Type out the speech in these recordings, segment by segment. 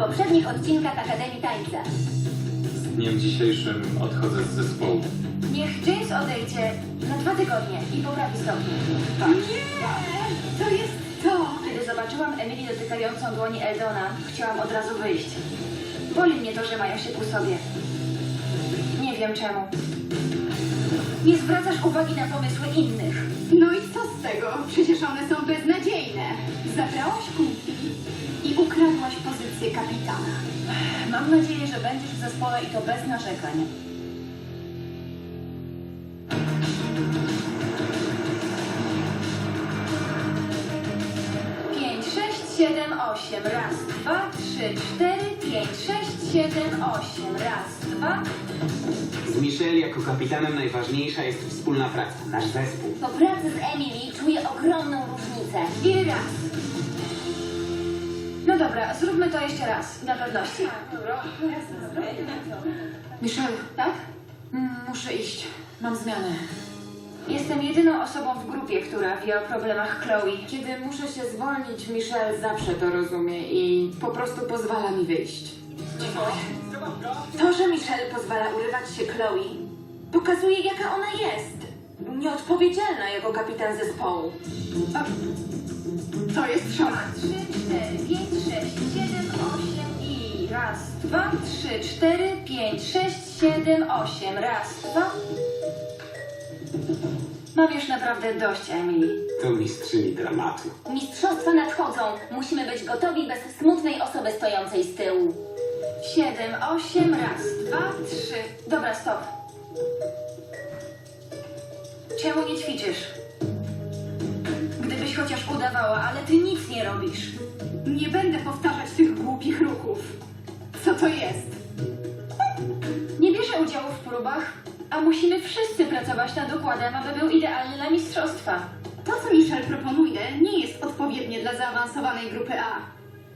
poprzednich odcinkach Akademii Tańca. Z dniem dzisiejszym odchodzę z zespołu. Niech James odejdzie na dwa tygodnie i poprawi stopnie. Nie! To jest to! Kiedy zobaczyłam Emily dotykającą dłoni Eldona, chciałam od razu wyjść. Boli mnie to, że mają się ku sobie. Nie wiem czemu. Nie zwracasz uwagi na pomysły innych. No i co z tego? Przecież one są beznadziejne. Zabrałaś kumpli ukradłaś pozycję kapitana. Mam nadzieję, że będziesz w zespole i to bez narzekań. Pięć, sześć, siedem, osiem. Raz, dwa, trzy, cztery, pięć, sześć, siedem, osiem. Raz, dwa. Z Michelle jako kapitanem najważniejsza jest wspólna praca, nasz zespół. Po pracy z Emily czuję ogromną różnicę. I raz. Dobra, zróbmy to jeszcze raz, dla pewności. Michelle, Tak? mm, muszę iść. Mam zmianę. Jestem jedyną osobą w grupie, która wie o problemach Chloe. Kiedy muszę się zwolnić, Michelle zawsze to rozumie i po prostu pozwala mi wyjść. To, że Michelle pozwala urywać się Chloe, pokazuje jaka ona jest. Nieodpowiedzialna jako kapitan zespołu. To jest szok. Trzy, cztery, pięć, sześć, siedem, osiem i raz, dwa, trzy, cztery, pięć, sześć, siedem, osiem. Raz, dwa. Mam już naprawdę dość, Emily. To mistrzyni dramatu. Mistrzostwa nadchodzą. Musimy być gotowi bez smutnej osoby stojącej z tyłu. Siedem, osiem, raz, dwa, trzy. Dobra, stop. Czemu nie ćwiczysz? Chociaż udawała, ale ty nic nie robisz. Nie będę powtarzać tych głupich ruchów. Co to jest? Nie bierze udziału w próbach, a musimy wszyscy pracować nad układem, aby był idealny dla mistrzostwa. To, co Michelle proponuje, nie jest odpowiednie dla zaawansowanej grupy A.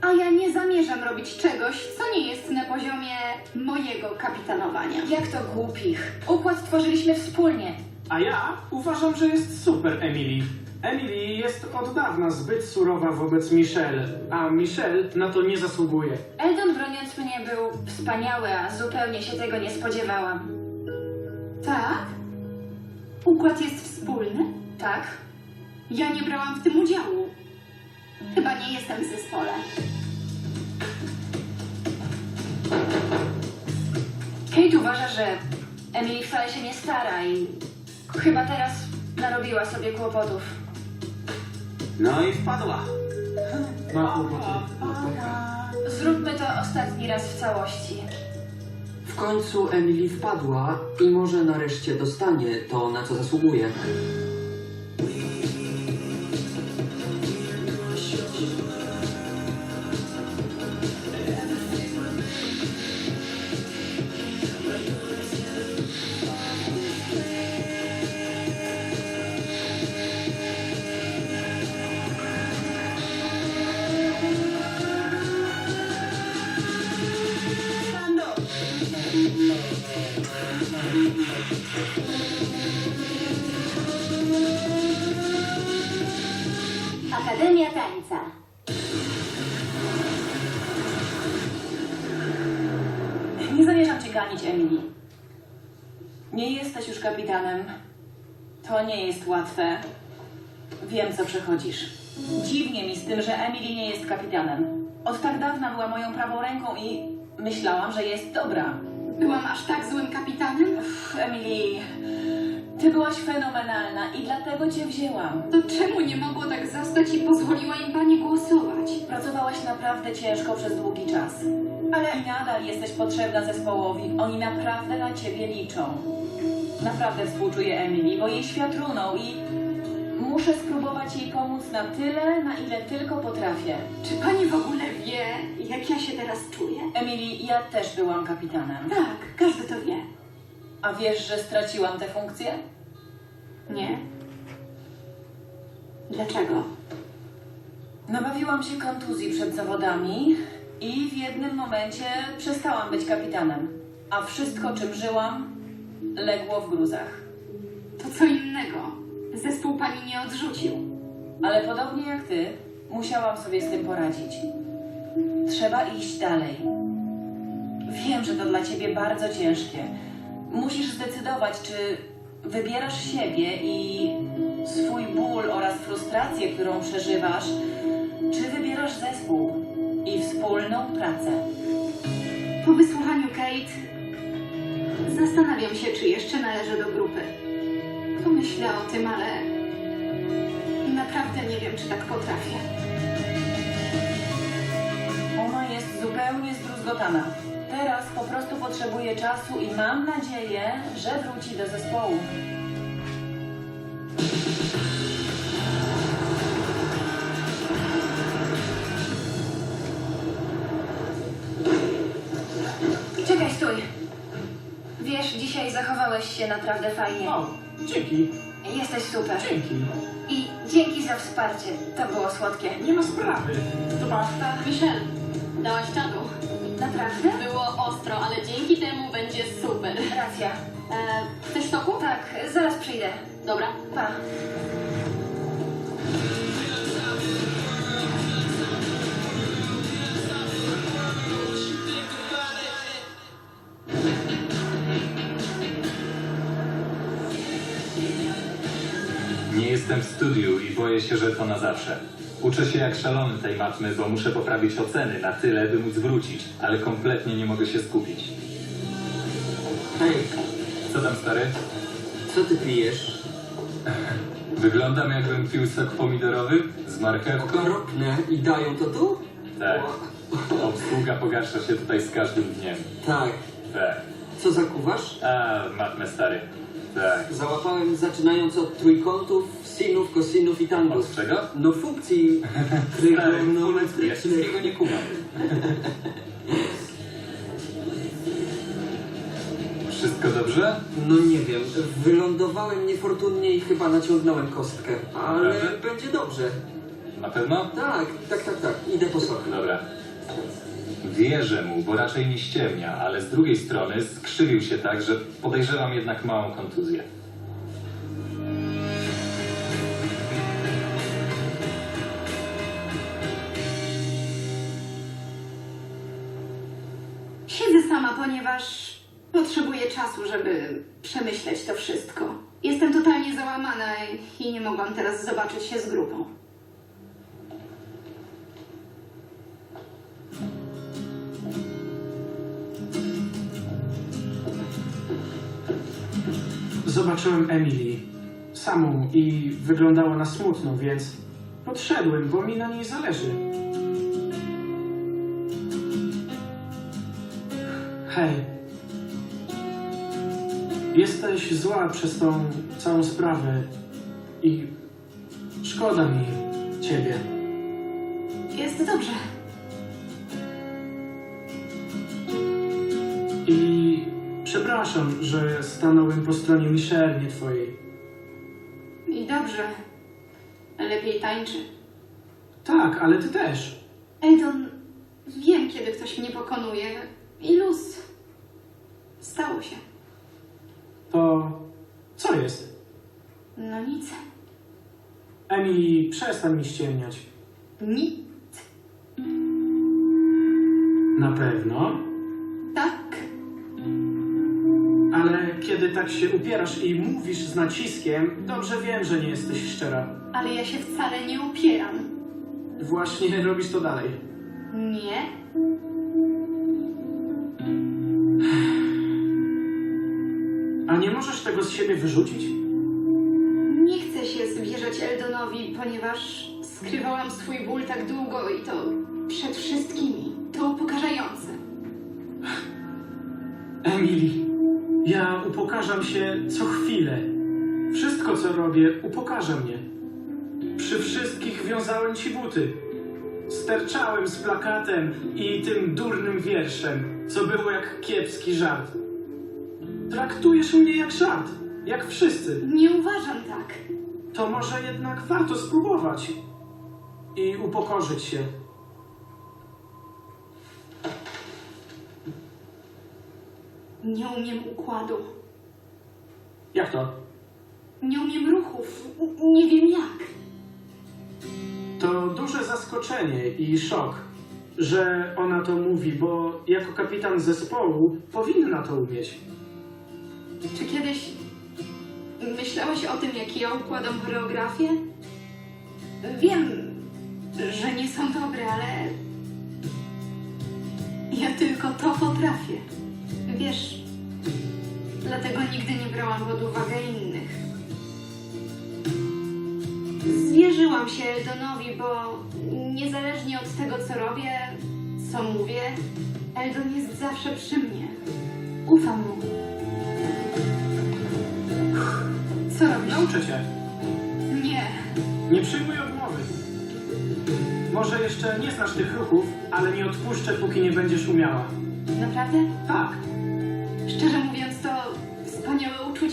A ja nie zamierzam robić czegoś, co nie jest na poziomie mojego kapitanowania. Jak to głupich? Układ stworzyliśmy wspólnie. A ja uważam, że jest super Emily. Emily jest od dawna zbyt surowa wobec Michelle, a Michelle na to nie zasługuje. Eldon broniąc mnie był wspaniały, a zupełnie się tego nie spodziewałam. Tak? Układ jest wspólny? Tak? Ja nie brałam w tym udziału. Chyba nie jestem w zespole. Kate uważa, że Emily wcale się nie stara i chyba teraz narobiła sobie kłopotów. No i wpadła. Ma. Zróbmy to ostatni raz w całości. W końcu Emily wpadła i może nareszcie dostanie to, na co zasługuje. Emily. Nie jesteś już kapitanem. To nie jest łatwe. Wiem, co przechodzisz. Dziwnie mi z tym, że Emily nie jest kapitanem. Od tak dawna była moją prawą ręką i myślałam, że jest dobra. Byłam aż tak złym kapitanem? Pff, Emily, ty byłaś fenomenalna i dlatego cię wzięłam. To czemu nie mogło tak zostać i pozwoliła im pani głosować? Pracowałaś naprawdę ciężko przez długi czas. Ale i nadal jesteś potrzebna zespołowi. Oni naprawdę na ciebie liczą. Naprawdę współczuję Emily, bo jej świat runął i muszę spróbować jej pomóc na tyle, na ile tylko potrafię. Czy pani w ogóle wie, jak ja się teraz czuję? Emily, ja też byłam kapitanem. Tak, każdy to wie. A wiesz, że straciłam tę funkcję? Nie? Dlaczego? Nabawiłam się kontuzji przed zawodami i w jednym momencie przestałam być kapitanem. A wszystko, czym żyłam, legło w gruzach. To co innego. Zespół pani nie odrzucił. Ale podobnie jak ty, musiałam sobie z tym poradzić. trzeba iść dalej. Wiem, że to dla ciebie bardzo ciężkie. Musisz zdecydować, czy wybierasz siebie i swój ból oraz frustrację, którą przeżywasz, czy wybierasz zespół wspólną pracę. Po wysłuchaniu Kate zastanawiam się, czy jeszcze należę do grupy. Pomyślę o tym, ale naprawdę nie wiem, czy tak potrafię. Ona jest zupełnie zdruzgotana. Teraz po prostu potrzebuje czasu i mam nadzieję, że wróci do zespołu. Zachowałeś się naprawdę fajnie. O, dzięki, Jesteś super. dzięki. I dzięki za wsparcie. To było słodkie. Nie ma sprawy. To ma... Michelle, dałaś czadu. Naprawdę? Było ostro, ale dzięki temu będzie super. Racja. E, chcesz soku? Tak, zaraz przyjdę. Dobra. Pa. Boję się, że to na zawsze. Uczę się jak szalony tej matmy, bo muszę poprawić oceny na tyle, by móc wrócić, ale kompletnie nie mogę się skupić. Hej, Co tam, stary? co ty pijesz? Wyglądam jakbym pił sok pomidorowy z marchewką? Okropne. I dają to tu? Tak. Obsługa pogarsza się tutaj z każdym dniem. Tak. Tak. Co zakuwasz? A, matmę stary. Tak. Załapałem zaczynając od trójkątów, sinów, kosinów i tangos. Od czego? No funkcji Ja trygonometrycznych. wszystkiego nie kumam. Wszystko dobrze? No nie wiem, wylądowałem niefortunnie i chyba naciągnąłem kostkę, ale będzie dobrze. Na pewno? Tak, tak, tak, tak, idę po sok. Dobra. Wierzę mu, bo raczej nie ściemnia, ale z drugiej strony skrzywił się tak, że podejrzewam jednak małą kontuzję. Siedzę sama, ponieważ potrzebuję czasu, żeby przemyśleć to wszystko. Jestem totalnie załamana i nie mogłam teraz zobaczyć się z grupą. Zobaczyłem Emily samą i wyglądała na smutną, więc podszedłem, bo mi na niej zależy. Hej. Jesteś zła przez tą całą sprawę i szkoda mi ciebie. Jest dobrze. Przepraszam, że stanąłem po stronie Michelle, nie twojej. I dobrze. Lepiej tańczy. Tak, ale ty też. Eldon, wiem, kiedy ktoś mnie pokonuje. I luz. Stało się. To co jest? No nic. Emily, przestań mi ściemniać. Nic. Na pewno. Ale kiedy tak się upierasz i mówisz z naciskiem, dobrze wiem, że nie jesteś szczera. Ale ja się wcale nie upieram. Właśnie robisz to dalej. Nie. A nie możesz tego z siebie wyrzucić? Nie chcę się zwierzać Eldonowi, ponieważ skrywałam swój ból tak długo i to przed wszystkimi. To upokarzające. Emily, upokarzam się co chwilę. Wszystko, co robię, upokarza mnie. Przy wszystkich wiązałem ci buty. Sterczałem z plakatem i tym durnym wierszem, co było jak kiepski żart. Traktujesz mnie jak żart, jak wszyscy. Nie uważam tak. To może jednak warto spróbować i upokorzyć się. Nie umiem układu. Jak to? Nie umiem ruchów. N- Nie wiem jak. To duże zaskoczenie i szok. że ona to mówi, bo jako kapitan zespołu powinna to umieć. Czy kiedyś myślałeś o tym, jak ja układam choreografię? Wiem, że nie są dobre, ale ja tylko to potrafię. Wiesz, dlatego nigdy nie brałam pod uwagę innych. Zwierzyłam się Eldonowi, bo niezależnie od tego, co robię, co mówię, Eldon jest zawsze przy mnie. Ufam mu. Co robisz? Nauczę cię. Nie. Nie przyjmuj odmowy. Może jeszcze nie znasz tych ruchów, ale nie odpuszczę, póki nie będziesz umiała. Naprawdę? Tak, Szczerze mówiąc,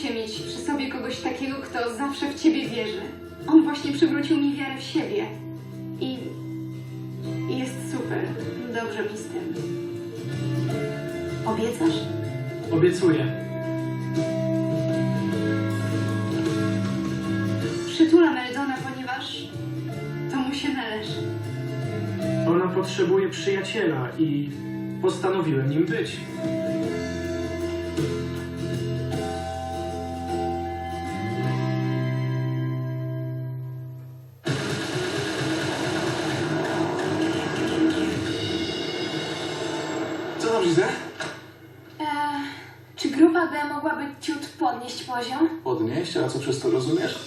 uczucie mieć przy sobie kogoś takiego, kto zawsze w ciebie wierzy. On właśnie przywrócił mi wiarę w siebie. I i jest super. Dobrze mi z tym. Obiecasz? obiecuję. Przytulam Eldona, ponieważ to mu się należy. Ona potrzebuje przyjaciela i postanowiłem nim być. Podnieść a co przez to rozumiesz?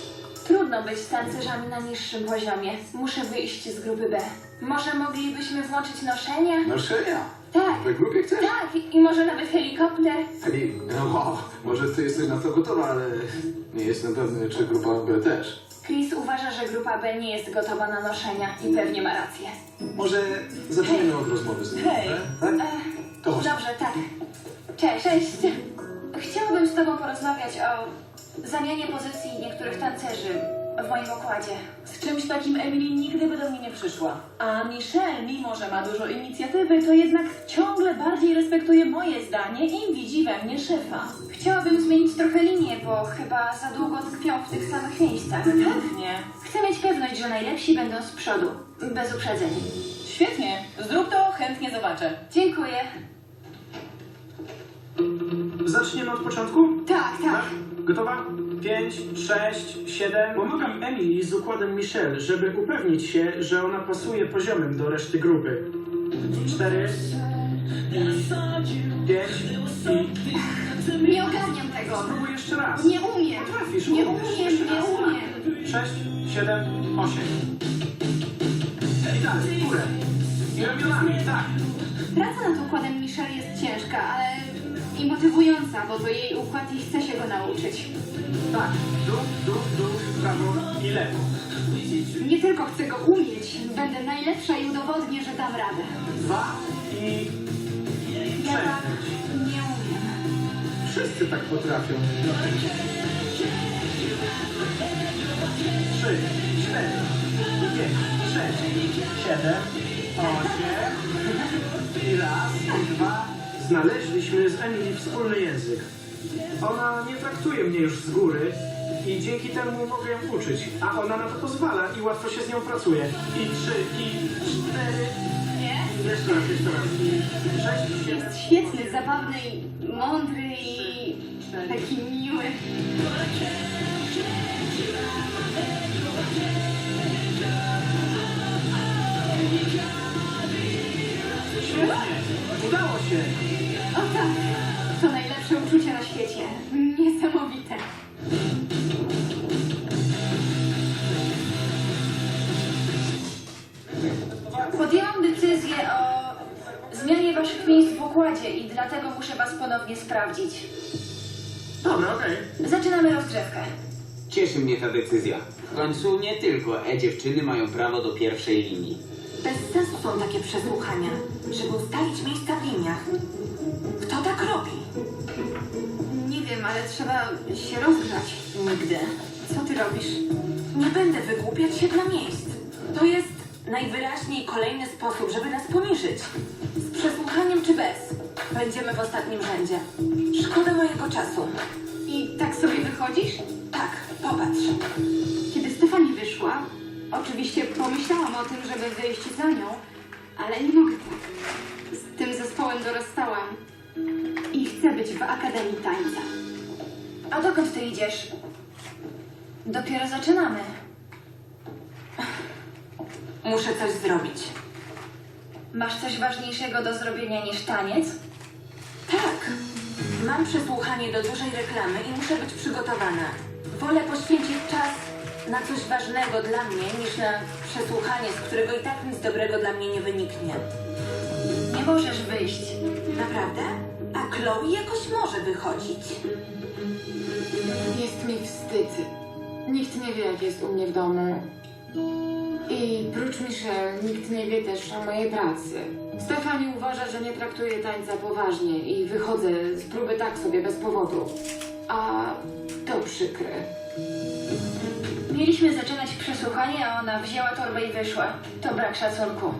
Trudno być tancerzami na niższym poziomie. Muszę wyjść z grupy B. Może moglibyśmy włączyć noszenie? Noszenia. Tak, W grupie chcesz? tak, i- i może nawet helikopter. Heli, no wow, może ty jesteś na to gotowa, ale nie jestem pewny, czy grupa B też. Chris uważa, że grupa B nie jest gotowa na noszenia i pewnie ma rację. Może zaczniemy od rozmowy z nim. Hej. Tak? To chodź. Dobrze, tak. Cześć. Cześć. Chciałabym z Tobą porozmawiać o zamianie pozycji niektórych tancerzy w moim okładzie. Z czymś takim Emily nigdy by do mnie nie przyszła. A Michelle, mimo że ma dużo inicjatywy, to jednak ciągle bardziej respektuje moje zdanie i widzi we mnie szefa. Chciałabym zmienić trochę linię, bo chyba za długo tkwią w tych samych miejscach. Pewnie. Chcę mieć pewność, że najlepsi będą z przodu, bez uprzedzeń. Świetnie. Zrób to, chętnie zobaczę. Dziękuję. Zaczniemy od początku? Tak, tak. Gotowa? 5, 6, 7. Pomagam Emily z układem Michelle, żeby upewnić się, że ona pasuje poziomem do reszty grupy. 4, 5 i... Nie ogarniam tego. Spróbuj jeszcze raz. Nie umiem. Potrafisz, Nie umiesz. umiem, Jeszcze nie raz. umiem. 6, 7, 8. I dalej, w górę. I ramionami, tak. Praca nad układem Michelle jest ciężka, ale i motywująca, bo to jej układ i chce się go nauczyć. Tak. Dół, dół, dół, prawo i lewo. Nie tylko chcę go umieć, będę najlepsza i udowodnię, że dam radę. Dwa i... Ja tak nie umiem. Wszyscy tak potrafią. Trzy, cztery, pięć, sześć, siedem, osiem. I raz, i dwa. Znaleźliśmy z Emily wspólny język. Ona nie traktuje mnie już z góry i dzięki temu mogę ją uczyć, a ona na to pozwala i łatwo się z nią pracuje. I trzy, i cztery. Nie? Jeszcze raz, jeszcze raz. I sześć, siedem. Jest świetny, zabawny i mądry i taki miły. Świetnie! Udało się! O tak, to najlepsze uczucie na świecie. Niesamowite. Podjęłam decyzję o zmianie waszych miejsc w układzie i dlatego muszę was ponownie sprawdzić. Dobra, okej. Zaczynamy rozgrzewkę. Cieszy mnie ta decyzja. W końcu nie tylko e-dziewczyny mają prawo do pierwszej linii. Bez sensu są takie przesłuchania, żeby ustalić miejsca w liniach. Kto tak robi? Nie wiem, ale trzeba się rozgrzać. Nigdy. Co ty robisz? Nie będę wygłupiać się dla miejsc. To jest najwyraźniej kolejny sposób, żeby nas poniżyć. Z przesłuchaniem czy bez. Będziemy w ostatnim rzędzie. Szkoda mojego czasu. I tak sobie wychodzisz? Tak, popatrz. Kiedy Stefani wyszła, oczywiście pomyślałam o tym, żeby wyjść za nią, ale nie mogę tak. Z tym zespołem dorastałam i chcę być w Akademii Tańca. A dokąd ty idziesz? Dopiero zaczynamy. Muszę coś zrobić. Masz coś ważniejszego do zrobienia niż taniec? Tak. Mam przesłuchanie do dużej reklamy i muszę być przygotowana. Wolę poświęcić czas na coś ważnego dla mnie, niż na przesłuchanie, z którego i tak nic dobrego dla mnie nie wyniknie. Nie możesz wyjść. Naprawdę? A Chloe jakoś może wychodzić. Jest mi wstyd. Nikt nie wie, jak jest u mnie w domu. I prócz Michelle, nikt nie wie też o mojej pracy. Stefani uważa, że nie traktuję tańca poważnie i wychodzę z próby tak sobie bez powodu. A to przykre. Mieliśmy zaczynać przesłuchanie, a ona wzięła torbę i wyszła. To brak szacunku.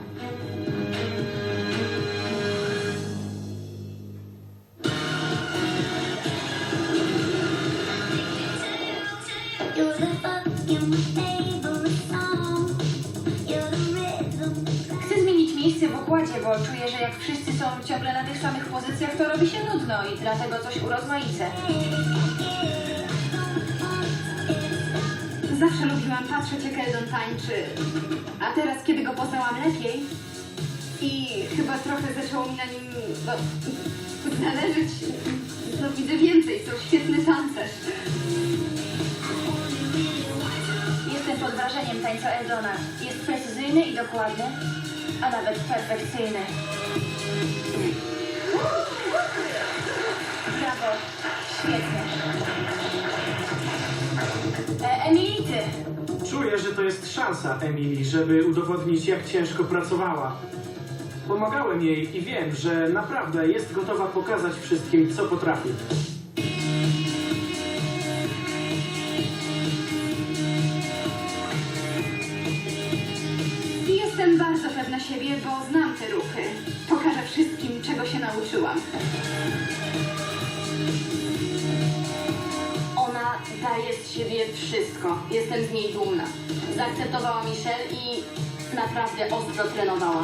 Chcę zmienić miejsce w układzie, bo czuję, że jak wszyscy są ciągle na tych samych pozycjach, to robi się nudno i dlatego coś urozmaicę. Zawsze lubiłam patrzeć, jak Eldon tańczy. A teraz, kiedy go poznałam lepiej i chyba trochę zaczęło mi na nim no, zależeć, no widzę więcej, to świetny tancerz. Jestem pod wrażeniem tańca Eldona. Jest precyzyjny i dokładny, a nawet perfekcyjny. Brawo, świetnie. E, Emily, ty. Czuję, że to jest szansa Emily, żeby udowodnić, jak ciężko pracowała. Pomagałem jej i wiem, że naprawdę jest gotowa pokazać wszystkim, co potrafi. Jestem bardzo pewna siebie, bo znam te ruchy. Pokażę wszystkim, czego się nauczyłam. Daje z siebie wszystko. Jestem z niej dumna. Zaakceptowała Michelle i naprawdę ostro trenowała.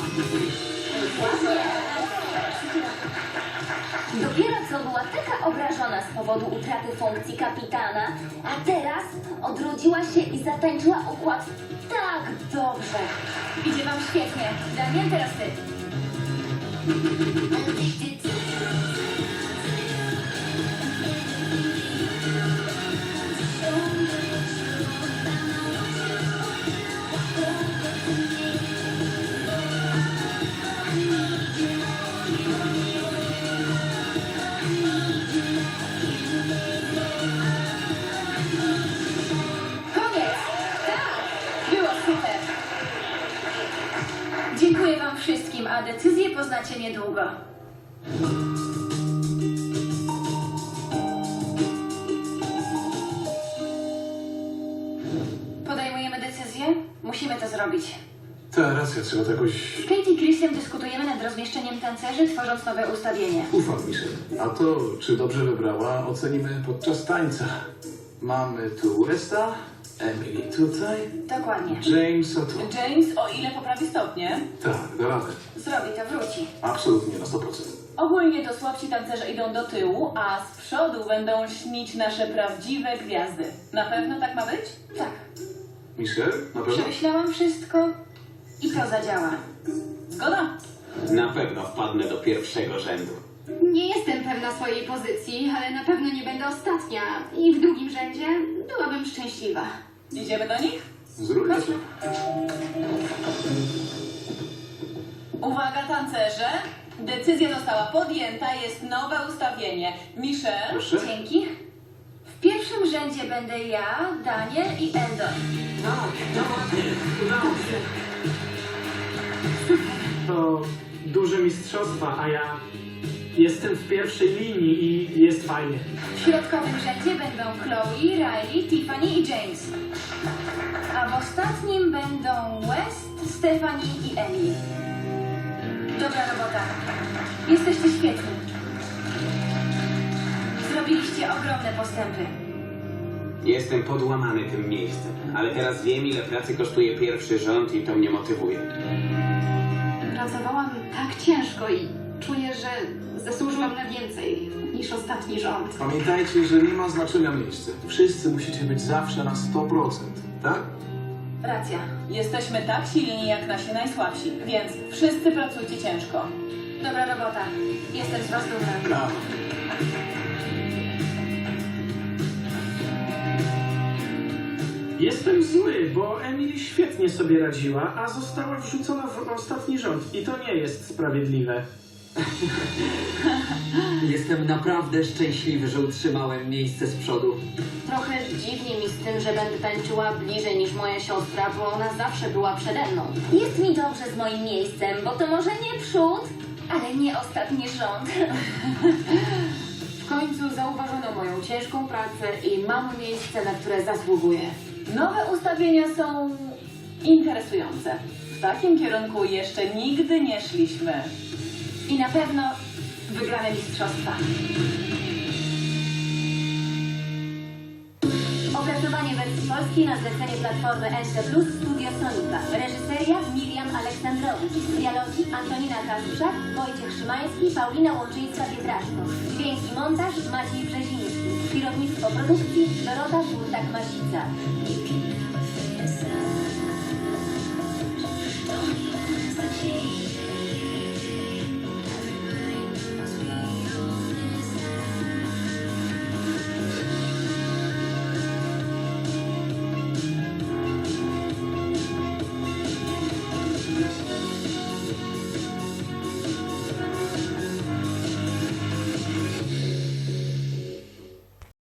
Dopiero co była taka obrażona z powodu utraty funkcji kapitana, a teraz odrodziła się i zatańczyła układ tak dobrze. Idzie wam świetnie. Daniel, teraz ty. Zrobić. Ta racja, trzeba to jakoś... Z Kate i Chrisem dyskutujemy nad rozmieszczeniem tancerzy, tworząc nowe ustawienie. Ufam Michelle. A to, czy dobrze wybrała, ocenimy podczas tańca. Mamy tu Westa, Emily tutaj, Dokładnie. Jamesa tu. James, o ile poprawi stopnie, Tak, da radę. Zrobi to, wróci. Absolutnie na 100%. ogólnie to słabsi tancerze idą do tyłu, a z przodu będą śnić nasze prawdziwe gwiazdy. Na pewno tak ma być? Tak. Michelle, na pewno? Przemyślałam wszystko i to zadziała. Zgoda? Na pewno wpadnę do pierwszego rzędu. Nie jestem pewna swojej pozycji, ale na pewno nie będę ostatnia. I w drugim rzędzie byłabym szczęśliwa. Idziemy do nich? Zróbmy to. Uwaga tancerze! Decyzja została podjęta, jest nowe ustawienie. Michelle, Proszę. Dzięki. W pierwszym rzędzie będę ja, Daniel i Eldon. Tak, no ładnie, udało się. To duże mistrzostwa, a ja jestem w pierwszej linii i jest fajnie. W środkowym rzędzie będą Chloe, Riley, Tiffany i James. A w ostatnim będą West, Stephanie i Emily. Dobra robota. Jesteście świetni. Zrobiliście ogromne postępy. Jestem podłamany tym miejscem, ale teraz wiem, ile pracy kosztuje pierwszy rząd i to mnie motywuje. Pracowałam tak ciężko i czuję, że zasłużyłam na więcej niż ostatni rząd. Pamiętajcie, że nie ma znaczenia miejsce. Wszyscy musicie być zawsze na 100%, tak? Racja. Jesteśmy tak silni jak nasi najsłabsi, więc wszyscy pracujcie ciężko. Dobra robota. Jestem z was dumna. Brawo. Jestem zły, bo Emily świetnie sobie radziła, a została wrzucona w ostatni rząd. I to nie jest sprawiedliwe. Jestem naprawdę szczęśliwy, że utrzymałem miejsce z przodu. Trochę dziwnie mi z tym, że będę tańczyła bliżej niż moja siostra, bo ona zawsze była przede mną. Jest mi dobrze z moim miejscem, bo to może nie przód, ale nie ostatni rząd. Końcu zauważono moją ciężką pracę i mam miejsce, na które zasługuję. Nowe ustawienia są interesujące. W takim kierunku jeszcze nigdy nie szliśmy. I na pewno wygramy mistrzostwa. Opracowanie wersji polskiej na zlecenie platformy NT Plus Sonika. Reżyseria Miriam Aleksandrowicz. Dialogi Antonina Kałuszak, Wojciech Szymański, Paulina Łączyńska-Pietraszko. Dźwięki montaż Maciej Brzeziński. Kierownictwo produkcji Dorota Burtak-Masica.